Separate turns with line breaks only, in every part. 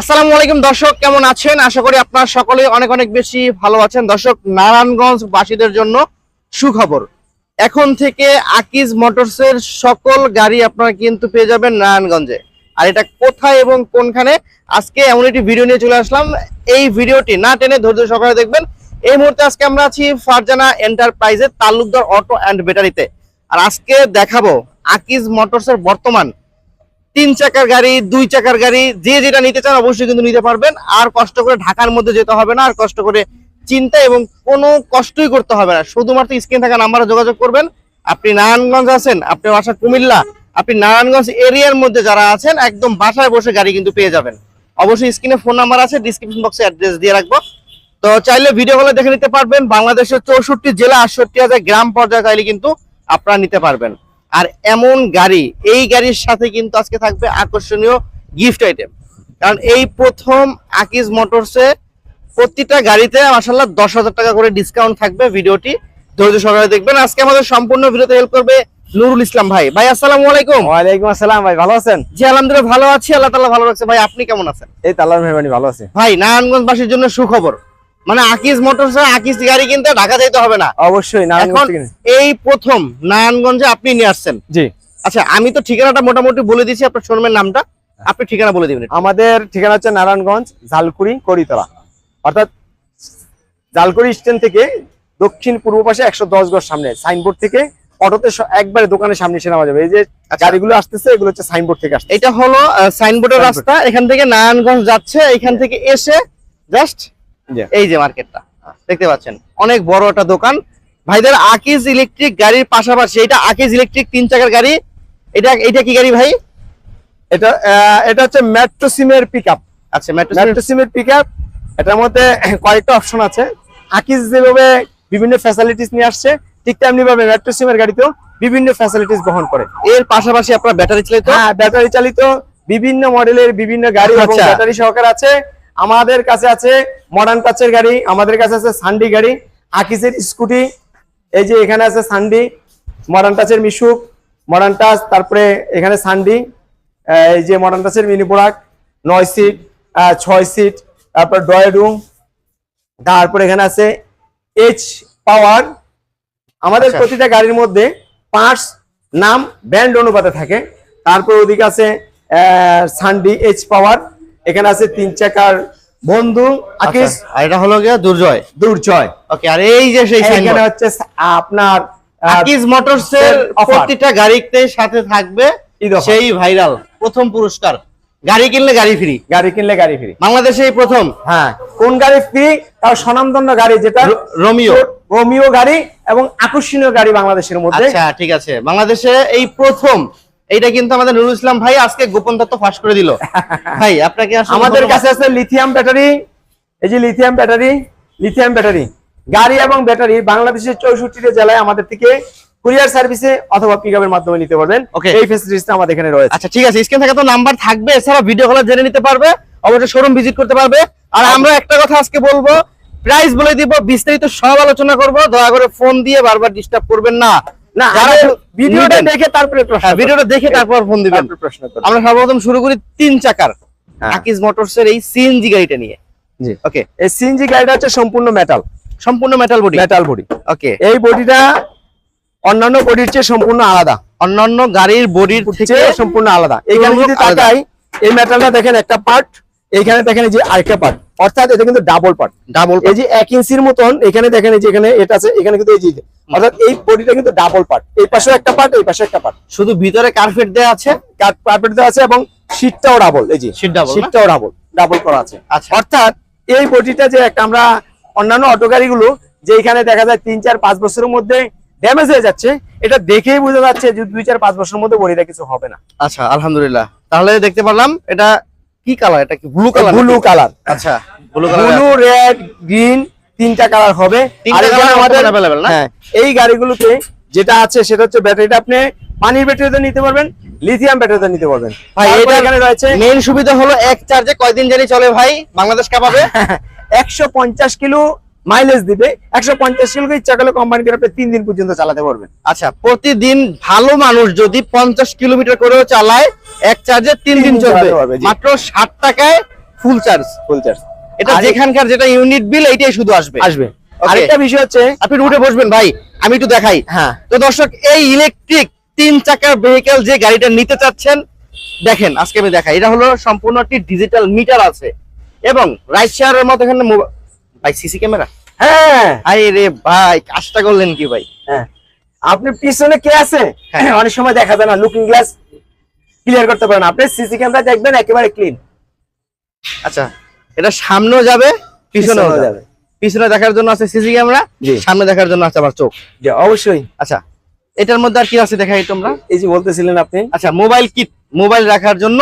আসসালামু আলাইকুম দর্শক, কেমন আছেন? আশা করি আপনারা সকলে অনেক অনেক বেশি ভালো আছেন। দর্শক নারায়ণগঞ্জ বাসীদের জন্য সুখবর। এখন থেকে আকিজ মোটরসের সকল গাড়ি আপনারা কিন্তু পেয়ে যাবেন নারায়ণগঞ্জে। আর এটা কোথায় এবং কোনখানে? আজকে এমন একটি ভিডিও নিয়ে চলে আসলাম। এই ভিডিওটি না টেনে ধৈর্য সহকারে দেখবেন। এই মুহূর্তে আজকে আমরা আছি ফারজানা এন্টারপ্রাইজের তালুকদার অটো অ্যান্ড ব্যাটারিতে। আর আজকে দেখাবো আকিজ মোটরসের বর্তমান তিন চাকার গাড়ি, দুই চাকার গাড়ি, যে যেটা নিতে চান অবশ্যই কিন্তু নিতে পারবেন। আর কষ্ট করে ঢাকার মধ্যে যেতে হবে না, আর কষ্ট করে চিন্তা এবং কোনো কষ্টই করতে হবে না। শুধুমাত্র স্ক্রিন থাকা নাম্বারে যোগাযোগ করবেন। আপনি নারায়ণগঞ্জ আছেন আপনি বাসা কুমিল্লা, আপনি নারায়ণগঞ্জ এরিয়ার মধ্যে যারা আছেন, একদম বাসায় বসে গাড়ি কিন্তু পেয়ে যাবেন। অবশ্যই স্ক্রিনে ফোন নাম্বার আছে ডিসক্রিপশন বক্সে অ্যাড্রেস দিয়ে রাখব। তো চাইলে ভিডিও কলে দেখে নিতে পারবেন, বাংলাদেশের চৌষট্টি জেলা আটষট্টি হাজার গ্রাম পর্যায়ে চাইলে কিন্তু আপনারা নিতে পারবেন। আর এমন গাড়ি এই গাড়ির সাথে কিন্তু আজকে থাকবে আকর্ষণীয় গিফট আইটেম কারণ এই প্রথম আকিজ মোটরসে প্রতিটা গাড়িতে মাসাল্লাহ দশ হাজার টাকা করে ডিসকাউন্ট থাকবে ভিডিওটি। ধৈর্য সহকারে দেখবেন। আজকে আমাদের সম্পূর্ণ ভিডিওতে হেল্প করবে নুরুল ইসলাম ভাই। ভাই আসসালাম আলাইকুম।
ওয়ালাইকুম আসসালাম ভাই ভালো আছেন?
জি আলহামদুলিল্লাহ ভালো আছি। আল্লাহ তাআলা ভালো রাখছে। ভাই আপনি কেমন আছেন?
এই তালার মেহমানি ভালো আছে।
ভাই নারায়ণগঞ্জবাসীর জন্য সুখবর। মানে আকিজ মোটরসে আকিজ গাড়ি কিনতে ঢাকা যেতে হবে না।
অবশ্যই
এখন এই প্রথম নারায়ণগঞ্জে আপনি নিয়ে আসছেন।
জি।
আচ্ছা আমি তো ঠিকানাটা মোটামুটি বলে দিয়েছি আপনার শোরুমের নামটা। আপনি ঠিকানা বলে দিবেন
আমাদের ঠিকানা হচ্ছে নারায়ণগঞ্জ ঝালকুড়ি করিতলা। অর্থাৎ ঝালকুড়ি স্ট্যান্ড থেকে দক্ষিণ পূর্ব পাশে একশো দশ গজ সামনে সাইনবোর্ড থেকে অটোতে একবারে দোকানের সামনে এসে নামা যাবে। এই যে
আচ্ছা।
গাড়িগুলো আসতেছে এগুলো হচ্ছে সাইনবোর্ড থেকে আসছে
এটা হলো সাইনবোর্ডের রাস্তা এখান থেকে নারায়ণগঞ্জ যাচ্ছে এখান থেকে এসে জাস্ট। এই যে মার্কেটটা দেখতে পাচ্ছেন অনেক বড় একটা দোকান। ভাইদের আকিজ ইলেকট্রিক গাড়ির পাশাপাশি এটা আকিজ ইলেকট্রিক তিন চাকার গাড়ি। এটা এটা কি গাড়ি ভাই?
এটা এটা হচ্ছে মেট্রো সিমের পিক আপ
আচ্ছা মেট্রো
সিমের পিক আপ এটার মধ্যে কয়েকটা অপশন আছে। আকিজ যেভাবে বিভিন্ন ফ্যাসিলিটিস নিয়ে আসছে ঠিক তেমনি ভাবে মেট্রো সিমের গাড়িতেও বিভিন্ন ফ্যাসিলিটিস বহন করে।
এর পাশাপাশি আপনার ব্যাটারি চালিত?
হ্যাঁ ব্যাটারি চালিত বিভিন্ন মডেলের বিভিন্ন গাড়ি এবং
আচ্ছা।
ব্যাটারি সহকারে আছে। আমাদের কাছে আছে মডার্ন টাচের গাড়ি আমাদের কাছে আছে সান্ডি গাড়ি আকিসের স্কুটি এই যে এখানে আছে সান্ডি মডার্ন টাচের মিশুক মডার্ন টাচ তারপরে এখানে সান্ডি এই যে মডার্ন টাচের মিনি প্রোডাক্ট নয় সিট ছয় সিট তারপর ড্রয় রুম তারপর এখানে আছে এইচ পাওয়ার আমাদের
আচ্ছা।
প্রতিটা গাড়ির মধ্যে পার্টস নাম ব্র্যান্ড অনুপাতে থাকে তারপর ওদিকে আছে সানডি এইচ পাওয়ার এখানে আছে তিন চাকার বন্ধু আকিস।
আচ্ছা, আর এটা হলো গিয়ে দুর্জয়?
দুর্জয়।
ওকে আর এই যে সেই
এখানে হচ্ছে আপনার আহ,
মোটরস এর প্রতিটা গাড়িতে সাথে থাকবে সেই ভাইরাল প্রথম পুরস্কার। গাড়ি কিনলে গাড়ি ফ্রি।
গাড়ি কিনলে গাড়ি ফ্রি।
বাংলাদেশে এই প্রথম।
হ্যাঁ কোন গাড়ি ফ্রি? তাও স্বনামধন্য গাড়ি যেটা।
রোমিও।
রোমিও গাড়ি এবং আকর্ষণীয় গাড়ি বাংলাদেশের মধ্যে।
আচ্ছা ঠিক আছে। বাংলাদেশে এই প্রথম এইটা কিন্তু আমাদের নুরুল ইসলাম ভাই আজকে গোপন তথ্য ফাঁস করে দিল। ভাই আপনাকে
আমাদের কাছে আছে লিথিয়াম ব্যাটারি এই যে লিথিয়াম ব্যাটারি লিথিয়াম ব্যাটারি গাড়ি এবং ব্যাটারি বাংলাদেশের চৌষট্টিটা জেলায় আমাদের থেকে কুরিয়ার সার্ভিসে অথবা পিকআপের মাধ্যমে নিতে পারবেন।
Okay.
এই ফেসিলিটিসটা আমাদের এখানে রয়েছে।
আচ্ছা ঠিক আছে স্ক্রিন থেকে তো নাম্বার থাকবে এছাড়া ভিডিও কলে জেনে নিতে পারবে অবশ্যই শোরুম ভিজিট করতে পারবে। আর আমরা একটা কথা আজকে বলব প্রাইস বলে দিব বিস্তারিত সব আলোচনা করব দয়া করে ফোন দিয়ে বারবার ডিস্টার্ব করবেন না।
না ভিডিওটা দেখে তারপরে প্রশ্ন
ভিডিওটা দেখে তারপর ফোন দিবেন।
প্রশ্ন
আমরা সর্বপ্রথম শুরু করি তিন চাকার। আকিজ মোটরস এই সিএনজি গাড়িটা নিয়ে।
জি।
ওকে
এই সিএনজি গাড়িটা হচ্ছে সম্পূর্ণ মেটাল
সম্পূর্ণ metal body
metal body
okay
এই বডিটা অন্যান্য বডির চেয়ে সম্পূর্ণ আলাদা।
অন্যান্য গাড়ির বডির থেকে
সম্পূর্ণ আলাদা। এখানে যদি। তাকাই এই মেটালটা দেখেন একটা পার্ট এইখানে দেখেন যে আরেকটা পার্ট অর্থাৎ এটা কিন্তু ডাবল পার্ট
ডাবল
এই যে এক ইঞ্চির মতন এখানে দেখেন এই যে এখানে এটা আছে এখানে কিন্তু এই যে অর্থাৎ এই বডিটা কিন্তু ডাবল পার্ট এই পাশে একটা পার্ট এই পাশে একটা পার্ট
শুধু ভিতরে কার্পেট দেওয়া আছে?
কার্পেট দেওয়া আছে এবং শীটটাও ডাবল এই যে। শীটটাও ডাবল ডাবল করা আছে।
আচ্ছা।
অর্থাৎ এই বডিটা যে একটা আমরা অন্যান্য অটো গাড়িগুলো যে এখানে দেখা যায় তিন চার পাঁচ বছরের মধ্যে ড্যামেজ হয়ে যাচ্ছে এটা দেখেই বোঝা যাচ্ছে যে দুই চার পাঁচ বছরের মধ্যে বডিটা কিছু হবে না।
আচ্ছা আলহামদুলিল্লাহ। তাহলে দেখতে পারলাম এটা কি কালার এটা কি ব্লু কালার
ব্লু কালার
আচ্ছা blue colour
blue red green তিনটা কালার হবে। আর এখানে আমাদের
না?
হ্যাঁ এই গাড়িগুলোতে যেটা আছে সেটা হচ্ছে ব্যাটারিটা আপনি পানির ব্যাটারিতে নিতে পারবেন লিথিয়াম ব্যাটারিতে নিতে পারবেন।
ভাই এটা
এখানে রয়েছে
মেইন সুবিধা হলো এক চার্জে কয়দিন জানি চলে ভাই? বাংলাদেশ কাপাবে
একশো পঞ্চাশ কিলো মাইলেজ দিবে একশো পঞ্চাশ কিলো ইচ্ছা করলে কোম্পানি করে আপনি তিন দিন পর্যন্ত চালাতে পারবেন।
আচ্ছা প্রতিদিন ভালো মানুষ যদি পঞ্চাশ কিলোমিটার করেও চালায় এক চার্জে তিন দিন চলবে।
পারবে,
মাত্র ষাট টাকায় ফুল চার্জ
ফুল চার্জ
এটা যেখানকার যেটা ইউনিট বিল এইটাই শুধু আসবে।
আসবে. আরেকটা বিষয় হচ্ছে
আপনি উঠে বসবেন ভাই আমি একটু দেখাই।
হ্যাঁ।
তো দর্শক এই ইলেকট্রিক তিন চাকার ভেহিকেল যে গাড়িটা নিতে চাচ্ছেন দেখেন আজকে আমি দেখাই। এটা হলো সম্পূর্ণ একটি ডিজিটাল মিটার আছে। এবং রাইট শেয়ারের মতো এখানে ভাই সিসি ক্যামেরা
হ্যাঁ।
আই রে ভাই কাজটা করলেন কি ভাই?
হ্যাঁ। আপনি পিছনে কে আছে?
হ্যাঁ।
অনেক সময় দেখা যায় না লুকিং গ্লাস ক্লিয়ার করতে পারেন আপনি সিসি ক্যামেরা দেখবেন একেবারে ক্লিন
আচ্ছা। এটা সামনেও যাবে পিছনেও যাবে। পিছনে দেখার জন্য আছে সিসি ক্যামেরা সামনে দেখার জন্য আছে আমার চোখ।
অবশ্যই।
আচ্ছা এটার মধ্যে আর কি আছে দেখাই তোমরা?
এই যে বলতেছিলেন আপনি।
আচ্ছা মোবাইল কিট মোবাইল রাখার জন্য।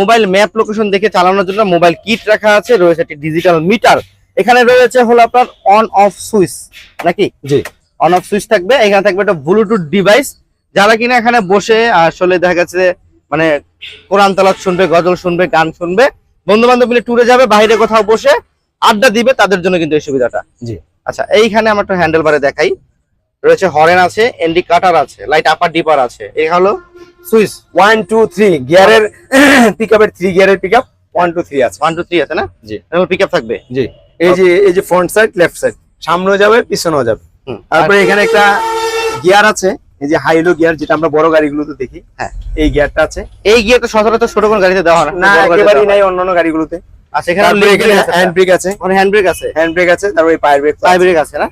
মোবাইল ম্যাপ লোকেশন দেখে চালানোর জন্য মোবাইল কিট রাখা আছে রয়েছে একটি ডিজিটাল মিটার এখানে রয়েছে হলো আপনার অন অফ সুইচ নাকি?
জি।
অন অফ সুইচ থাকবে এখানে থাকবে একটা ব্লুটুথ ডিভাইস যারা কিনা এখানে বসে আসলে দেখা গেছে মানে কোরআন তালাত শুনবে গজল শুনবে গান শুনবে বন্ধু বান্ধব মিলে ট্যুরে যাবে বাইরে কোথাও বসে আড্ডা দিবে তাদের জন্য কিন্তু এই সুবিধাটা।
জি।
আচ্ছা এইখানে আমরা একটা হ্যান্ডেল বারে দেখাই। রয়েছে হরেন আছে এন্ডি কাটার আছে লাইট আপার ডিপার আছে। এই হলো সুইচ
ওয়ান টু থ্রি গিয়ারের পিক আপের থ্রি গিয়ারের pick up one two three আছে।
ওয়ান টু থ্রি আছে না?
জি।
পিক আপ থাকবে?
জি। এই যে এই যে ফ্রন্ট সাইড লেফট সাইড সামনেও যাবে পিছনেও যাবে। তারপরে এখানে একটা গিয়ার আছে এই যে হাইলো গিয়ার যেটা আমরা বড় গাড়িগুলোতে দেখি
হ্যাঁ।
এই গিয়ারটা আছে।
এই গিয়ে তো সচরাচর ছোট কোন গাড়িতে দেওয়া হয়
না একেবারেই নাই অন্যান্য গাড়িগুলোতে।
আচ্ছা এখানে
হ্যান্ড ব্রেক আছে।
মানে হ্যান্ড ব্রেক আছে।
হ্যান্ড ব্রেক আছে তারপরে পায়ের ব্রেক
পাই ব্রেক আছে। না?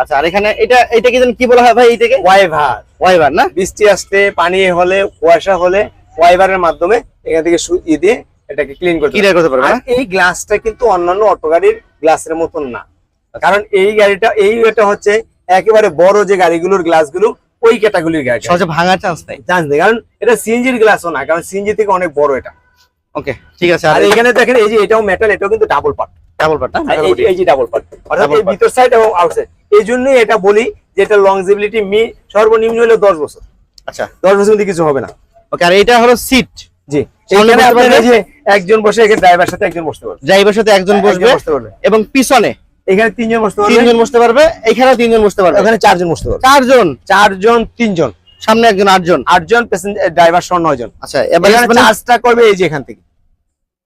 আচ্ছা আর এখানে এটা এটা কি কি বলা হয় ভাই এইটাকে?
ওয়াইভার
ওয়াইবার না?
বৃষ্টি আসতে পানি হলে কুয়াশা হলে ওয়াইভারের মাধ্যমে এখান থেকে সু- ই দিয়ে এটাকে ক্লিন করতে
ক্লিয়ার করতে পারবে
এই গ্লাসটা কিন্তু অন্যান্য অটো গাড়ির গ্লাসের মতন না। কারণ এই গাড়িটা এই এটা হচ্ছে একেবারে বড় যে গাড়িগুলোর গ্লাসগুলো ওই ক্যাটাগরির গাড়ি
সহজে ভাঙার চান্স নাই।
চান্স নেই কারণ এটা সিএনজির গ্লাসও না কারণ সিএনজি থেকে অনেক বড় এটা।
ওকে ঠিক আছে
আর এখানে দেখেন এই যে এটাও মেটাল এটাও কিন্তু ডাবল পার্ট
ডাবল পার্ট না?
এই যে- এই যে ডাবল পার্ট অর্থাৎ এই ভিতর সাইড এবং আউটসাইড এই জন্যই এটা বলি যে এটা লংজিবিলিটি মি সর্বনিম্ন হলো দশ বছর।
আচ্ছা।
দশ বছর কিন্তু কিছু হবে না।
ওকে আর এটা হলো সিট
জি। এখানে আপনার যে একজন বসে এখানে ড্রাইভার সাথে একজন বসতে পারবে
ড্রাইভারের সাথে একজন বসবে
বসতে পারবে।
এবং পিছনে
এখানে তিনজন বসতে পারবে?
তিনজন বসতে পারবে এখানেও তিনজন বসতে পারবে।
ওখানে চারজন বসতে পারবে।
চারজন?
চারজন তিনজন।
সামনে একজন আটজন?
আটজন প্যাসেঞ্জার ড্রাইভার সহ নয় জন
আচ্ছা এবার
চার্জটা করবে এই যে এখান থেকে।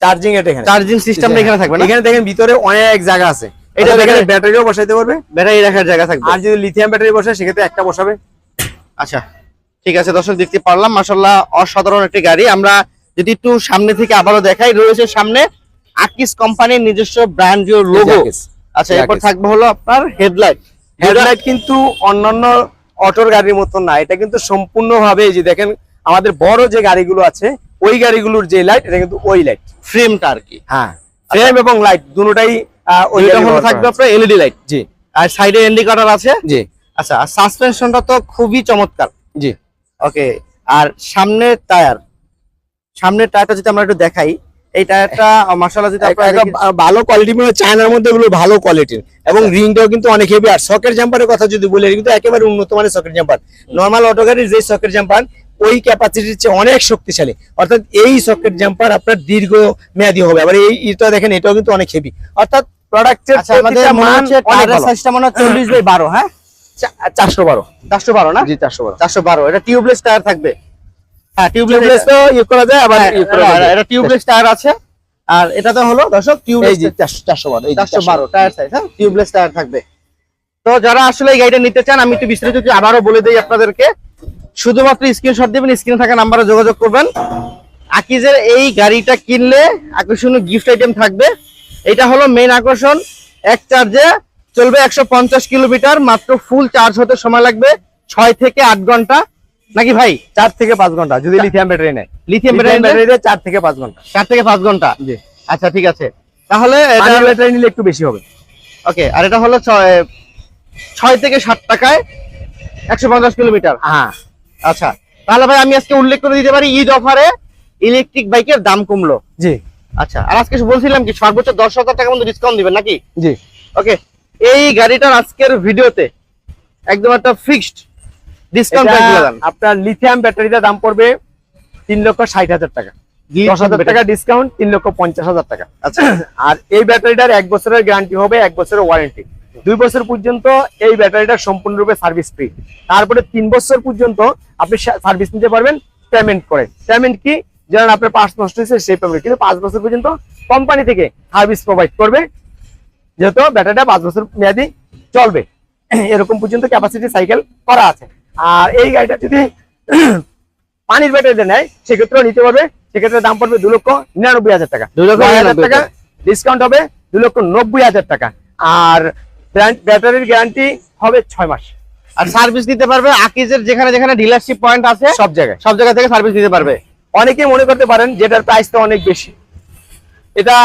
চার্জিং এটা এখানে।
চার্জিং সিস্টেমটা এখানে। থাকবে
এখানে দেখেন ভিতরে অনেক জায়গা আছে।
এটা
এটা এখানে ব্যাটারিও বসাইতে পারবে।
ব্যাটারি রাখার জায়গা থাকবে।
আর যদি লিথিয়াম ব্যাটারি বসায় সেক্ষেত্রে একটা বসাবে।
আচ্ছা ঠিক আছে দর্শক দেখতে পারলাম। মাসাল্লাহ অসাধারণ একটি গাড়ি। আমরা যদি একটু সামনে থেকে আবারও দেখাই রয়েছে সামনে আকিস কোম্পানির নিজস্ব ব্র্যান্ডীয় লোগো আচ্ছা এরপর থাকবে হলো আপনার হেডলাইট
হেডলাইট কিন্তু অন্যান্য অটোর গাড়ির মতন না এটা কিন্তু সম্পূর্ণভাবে এই যে দেখেন আমাদের বড় যে গাড়িগুলো আছে ওই গাড়িগুলোর যে লাইট এটা কিন্তু ওই লাইট
ফ্রেমটা আর কি?
হ্যাঁ ফ্রেম এবং লাইট দুটোটাই
ওইটা হলো থাকবে আপনার এলইডি লাইট।
জি।
আর সাইডে ইন্ডিকেটর আছে?
জি।
আচ্ছা আর সাসপেনশনটা তো খুবই চমৎকার।
জি।
ওকে আর সামনের টায়ার সামনের টায়ারটা যদি আমরা একটু দেখাই এই টায়ারটা মাসাল্লাহ যদি
একটা
আপনারা
একটা ভালো কোয়ালিটি মানে চায়নার মধ্যে এগুলো ভালো কোয়ালিটির এবং রিংটাও কিন্তু অনেক হেভি আর সকেট জাম্পারের কথা যদি বলি কিন্তু একেবারে উন্নত মানের সকেট জাম্পার নর্মাল অটো গাড়ির যে সকেট জাম্পার ওই ক্যাপাসিটির চেয়ে অনেক শক্তিশালী। অর্থাৎ এই সকেট জাম্পার আপনার দীর্ঘ মেয়াদী হবে। আবার এই এটা দেখেন এটাও কিন্তু অনেক হেভি অর্থাৎ প্রোডাক্টের
আচ্ছা আমাদের মনে টায়ারের সাইজটা মনে হয় চল্লিশ বাই বারো হ্যাঁ?
চারশো বারো।
চারশো বারো না?
জি চারশো বারো।
চারশো বারো। এটা টিউবলেস টায়ার থাকবে? টিউবলেস
টিউবলেস তো করা যায় আবার করা যায়।
এটা টিউবলেস টায়ার আছে। আর এটা হলো দর্শক টিউবলেস
যে চারশো চারশো বারো এই যে
চারশো বারো টায়ার সাইজ হ্যাঁ টিউবলেস টায়ার থাকবে। তো যারা আসলে এই গাড়িটা নিতে চান আমি একটু বিস্তারিত আবারও বলে দিই আপনাদেরকে। শুধুমাত্র স্ক্রিনশট দিবেন স্ক্রিনে থাকা নাম্বারে যোগাযোগ করবেন। আকিজের এই গাড়িটা কিনলে আকর্ষণীয় গিফট আইটেম থাকবে। এটা হলো মেইন আকর্ষণ এক চার্জে চলবে একশো পঞ্চাশ কিলোমিটার মাত্র ফুল চার্জ হতে সময় লাগবে ছয় থেকে আট ঘণ্টা। নাকি ভাই?
চার থেকে পাঁচ ঘণ্টা যদি লিথিয়াম ব্যাটারি নেয়।
লিথিয়াম ব্যাটারি
চার থেকে পাঁচ ঘণ্টা।
চার থেকে পাঁচ ঘণ্টা?
জি।
আচ্ছা ঠিক আছে। তাহলে এটা
ব্যাটারি নিলে একটু বেশি হবে।
ওকে আর এটা হলো ছয় ছয় থেকে ষাট টাকায় একশো পঞ্চাশ কিলোমিটার।
হ্যাঁ।
আচ্ছা তাহলে ভাই আমি আজকে উল্লেখ করে দিতে পারি ঈদ অফারে ইলেকট্রিক বাইকের দাম কমলো।
জি।
আচ্ছা আর আজকে বলছিলাম কি সর্বোচ্চ দশ হাজার টাকা মতো ডিসকাউন্ট দিবেন নাকি?
জি।
ওকে এই গাড়িটার আজকের ভিডিওতে একদম একটা ফিক্সড ডিসকাউন্ট
আপনার লিথিয়াম ব্যাটারিটা দাম পড়বে তিন লক্ষ ষাট হাজার টাকা। দশ হাজার টাকা ডিসকাউন্ট তিন লক্ষ পঞ্চাশ হাজার টাকা।
আচ্ছা।
আর এই ব্যাটারিটার এক বছরের গ্যারান্টি হবে এক বছরের ওয়ারেন্টি দুই বছর পর্যন্ত এই ব্যাটারিটা সম্পূর্ণরূপে সার্ভিস ফ্রি তারপরে তিন বছর পর্যন্ত আপনি সার্ভিস নিতে পারবেন পেমেন্ট করে। পেমেন্ট কি? যেমন আপনার পাঁচ নষ্ট হয়েছে সেই পেমেন্ট কিন্তু পাঁচ বছর পর্যন্ত কোম্পানি থেকে সার্ভিস প্রোভাইড করবে যেহেতু ব্যাটারিটা পাঁচ বছর মেয়াদি চলবে। এরকম পর্যন্ত ক্যাপাসিটি সাইকেল করা আছে। আর এই গাড়িটা যদি পানির ব্যাটারিতে নেয় সেক্ষেত্রেও নিতে পারবে। সেক্ষেত্রে দাম পড়বে দু লক্ষ নিরানব্বই হাজার টাকা।
দু লক্ষ
হাজার টাকা ডিসকাউন্ট হবে দু লক্ষ নব্বই হাজার টাকা। আর ব্যাটারির গ্যারান্টি হবে ছয় মাস।
আর সার্ভিস দিতে পারবে আকিজের যেখানে যেখানে ডিলারশিপ পয়েন্ট আছে
সব জায়গায়।
সব জায়গা থেকে সার্ভিস দিতে পারবে।
অনেকে মনে করতে পারেন যেটার প্রাইস তো অনেক বেশি। এটা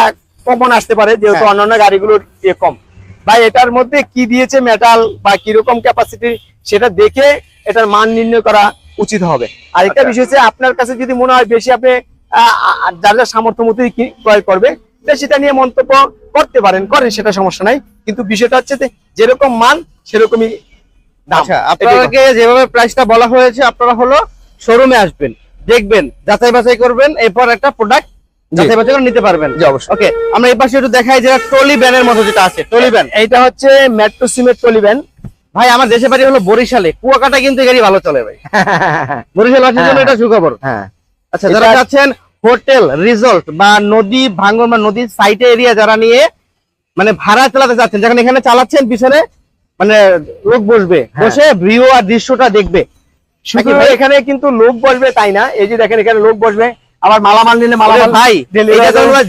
কমন আসতে পারে যেহেতু
হ্যাঁ।
অন্যান্য গাড়িগুলোর ইয়ে কম। ভাই এটার মধ্যে কি দিয়েছে মেটাল বা কীরকম ক্যাপাসিটি সেটা দেখে এটার মান নির্ণয় করা উচিত হবে। আর একটা
আচ্ছা।
বিষয় হচ্ছে আপনার কাছে যদি মনে হয় বেশি আপনি যার যার সামর্থ্য মতোই কি- ক্রয় করবে সেটা নিয়ে মন্তব্য করতে পারেন করেন সেটা সমস্যা নাই। কিন্তু বিষয়টা হচ্ছে যেরকম মান সেরকমই
আচ্ছা। আপনাদেরকে যেভাবে প্রাইসটা বলা হয়েছে আপনারা হলো শোরুমে আসবেন দেখবেন যাচাই বাছাই করবেন এরপর একটা প্রোডাক্ট যাচাই বাছাই করে নিতে পারবেন।
জি, অবশ্যই।
ওকে আমরা এই পাশে একটু দেখাই যেটা ট্রলি ব্যানের মতো যেটা আছে ট্রলি ব্যান।
এইটা হচ্ছে মেট্রো সিমেন্ট টলিবেন
ভাই আমার দেশের বাড়ি হলো বরিশালে। কুয়াকাটা কিন্তু গাড়ি ভালো চলে ভাই। বরিশাল বাসীর জন্য
হ্যাঁ।
এটা সুখবর।
হ্যাঁ।
আচ্ছা যারা যাচ্ছেন হোটেল রিসোর্ট বা নদী ভাঙ্গন বা নদীর সাইটে এরিয়া যারা নিয়ে মানে ভাড়া চালাতে চাচ্ছেন যখন এখানে চালাচ্ছেন পিছনে মানে লোক বসবে।
হ্যাঁ।
বসে ভিউ আর দৃশ্যটা দেখবে।
এখানে কিন্তু লোক বসবে তাই না? এই যে দেখেন এখানে লোক বসবে। আবার মালামাল নিলে মালামাল
ভাই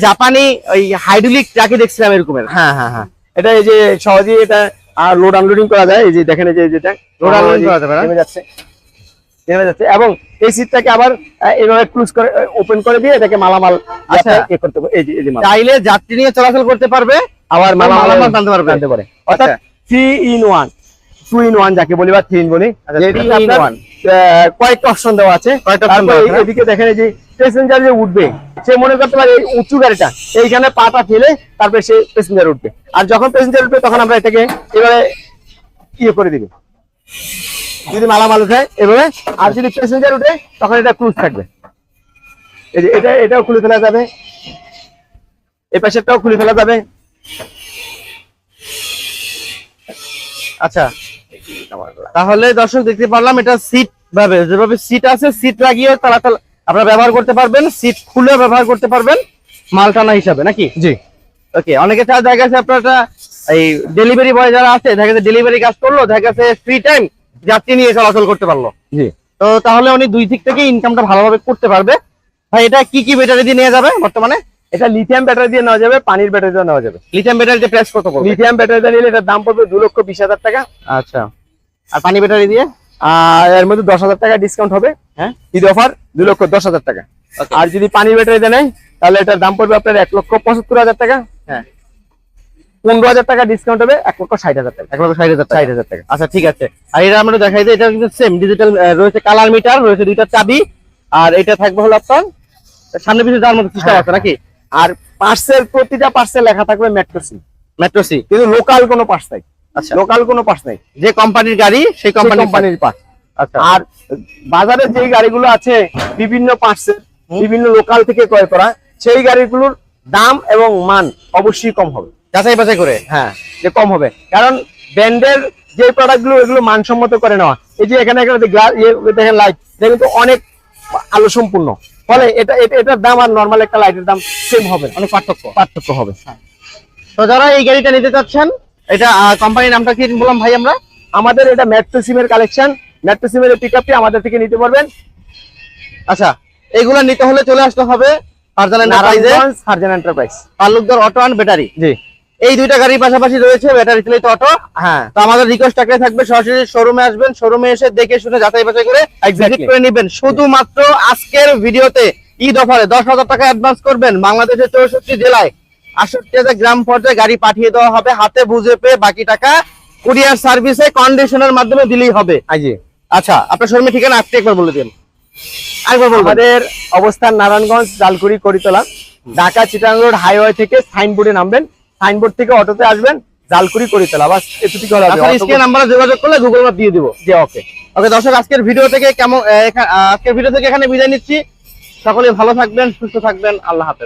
জাপানি ওই হাইড্রোলিক ট্রাকে দেখছিলাম এরকমের।
হ্যাঁ হ্যাঁ হ্যাঁ। এটা এই যে সহজেই এটা লোড আনলোডিং করা যায় এই যে দেখেন এই যে যেটা
লোড আনলোডিং করা যাবে
নেমে যাচ্ছে নেমে যাচ্ছে এবং এই সিটটাকে আবার এইভাবে ক্লোজ করে ওপেন করে দিয়ে এটাকে মালামাল
আচ্ছা।
ইয়ে করতে। এই যে এই যে।
চাইলে যাত্রী নিয়ে চলাচল করতে পারবে
আবার মালামাল
টানতে পারবে।
টানতে পারে অর্থাৎ। Three in one two in one যাকে বলি বা থ্রি ইন বলি।
আচ্ছা,
কয়েকটা অপশন দেওয়া আছে। এদিকে দেখেন যে প্যাসেঞ্জার যে উঠবে সে মনে করতে পারে এই উঁচু গাড়িটা এইখানে পাটা ফেলে তারপরে সে প্যাসেঞ্জার উঠবে। আর যখন প্যাসেঞ্জার উঠবে তখন আমরা এটাকে এবারে ইয়ে করে দিবি। যদি মালামাল উঠে এভাবে। আর যদি প্যাসেঞ্জার উঠে তখন এটা ক্রুজ থাকবে। এই যে এটা এটাও খুলে ফেলা যাবে। এই পাশেরটাও খুলে ফেলা যাবে।
আচ্ছা। তাহলে দর্শক দেখতে পারলাম এটা সিট ভাবে যেভাবে সিট আছে সিট লাগিয়ে তারা আপনারা ব্যবহার করতে পারবেন সিট খুলে ব্যবহার করতে পারবেন মাল টানা হিসাবে নাকি?
জি।
ওকে অনেকে চা দেখা গেছে আপনার একটা এই ডেলিভারি বয় যারা আছে দেখা গেছে ডেলিভারি কাজ করল দেখা গেছে ফ্রি টাইম যাত্রী নিয়ে চলাচল করতে পারল।
জি।
তো তাহলে উনি দুই দিক থেকে ইনকামটা ভালোভাবে করতে পারবে। ভাই এটা কি কি ব্যাটারি দিয়ে নিয়ে যাবে বর্তমানে?
এটা লিথিয়াম ব্যাটারি দিয়ে নেওয়া যাবে পানির ব্যাটারি দিয়ে নেওয়া যাবে।
লিথিয়াম ব্যাটারিতে প্রাইস কত পড়বে
লিথিয়াম ব্যাটারি দিয়ে নিলে এটার দাম পড়বে দু লক্ষ বিশ হাজার টাকা।
আচ্ছা। আর পানি ব্যাটারি দিয়ে?
আর এর মধ্যে দশ হাজার টাকা ডিসকাউন্ট হবে।
হ্যাঁ?
ঈদ অফার দু লক্ষ দশ হাজার টাকা। আর যদি পানির ব্যাটারি দিয়ে নেয় তাহলে এটার দাম পড়বে আপনার এক লক্ষ পঁচাত্তর হাজার টাকা।
হ্যাঁ।
পনেরো হাজার টাকা ডিসকাউন্ট হবে এক লক্ষ ষাট হাজার টাকা।
এক লক্ষ ষাট হাজার
ষাট
টাকা।
হাজার টাকা।
আচ্ছা ঠিক আছে। আর এটা আমরা দেখাই দিই এটা কিন্তু সেম ডিজিটাল রয়েছে কালার মিটার রয়েছে দুইটা চাবি। আর এটা থাকবে হলো আপনার সামনে পিছনে যাওয়ার মতো সিস্টেম আছে নাকি?
আর পার্সেল প্রতিটা পার্সেল লেখা থাকবে মেট্রো সি
মেট্রো সি
কিন্তু লোকাল কোনো পার্স নাই।
আচ্ছা।
লোকাল কোনো পার্স নাই।
যে কোম্পানির গাড়ি সেই
কোম্পানির
কোম্পানির
পার্স
আচ্ছা।
আর বাজারে যে গাড়িগুলো আছে বিভিন্ন পার্টসের বিভিন্ন লোকাল থেকে ক্রয় করা সেই গাড়িগুলোর দাম এবং মান অবশ্যই কম হবে।
যাচাই বাছাই করে।
হ্যাঁ যে কম হবে। কারণ ব্র্যান্ডের যে প্রোডাক্টগুলো এগুলো মানসম্মত করে নেওয়া। এই যে এখানে এখানে গ্লাস ইয়ে দেখেন লাইট এটা কিন্তু অনেক আলো সম্পূর্ণ ফলে এটা এটা- এটার দাম আর নর্মাল একটা লাইটের দাম সেম হবে
অনেক পার্থক্য।
পার্থক্য হবে।
তো যারা এই গাড়িটা নিতে চাচ্ছেন এটা কোম্পানির নামটা কি বললাম ভাই আমরা?
আমাদের এটা মেট্রো সিমের কালেকশন মেট্রো সিমের পিক আপটি আমাদের থেকে নিতে পারবেন।
আচ্ছা এগুলো নিতে হলে চলে আসতে হবে Farzana
Narayanganj Sarjen enterprise
Talukdar auto and battery
জি।
এই দুইটা গাড়ির পাশাপাশি রয়েছে ব্যাটারি চালিত অটো
হ্যাঁ।
তো আমাদের রিকোয়েস্ট টাকায় থাকবে সরাসরি শোরুমে আসবেন শোরুমে এসে দেখে শুনে যাচাই বাছাই করে. ভিজিট করে নেবেন। শুধুমাত্র আজকের ভিডিওতে ঈদ অফারে দশ হাজার টাকা অ্যাডভান্স করবেন। বাংলাদেশের চৌষট্টি জেলায় আটষট্টি হাজার গ্রাম পর্যায়ে গাড়ি পাঠিয়ে দেওয়া হবে। হাতে বুঝে পেয়ে বাকি টাকা কুরিয়ার সার্ভিসে কন্ডিশনের মাধ্যমে দিলেই হবে। আচ্ছা আপনার শোরুমের ঠিকানা আপনি একবার বলে দিন।
আমাদের অবস্থান নারায়ণগঞ্জ জালকুড়ি করিতলা। ঢাকা চিটাং রোড হাইওয়ে থেকে সাইনবোর্ডে নামবেন। সাইনবোর্ড থেকে অটোতে আসবেন জালকুড়ি করে বাস আবার এতটুকু।
আপনার স্ক্রিন নাম্বারে যোগাযোগ করলে গুগল ম্যাপ দিয়ে দিব।
জি ওকে
ওকে দর্শক আজকের ভিডিও থেকে কেমন আজকের ভিডিও থেকে এখানে বিদায় নিচ্ছি। সকলে ভালো থাকবেন সুস্থ থাকবেন আল্লাহ হাফেজ।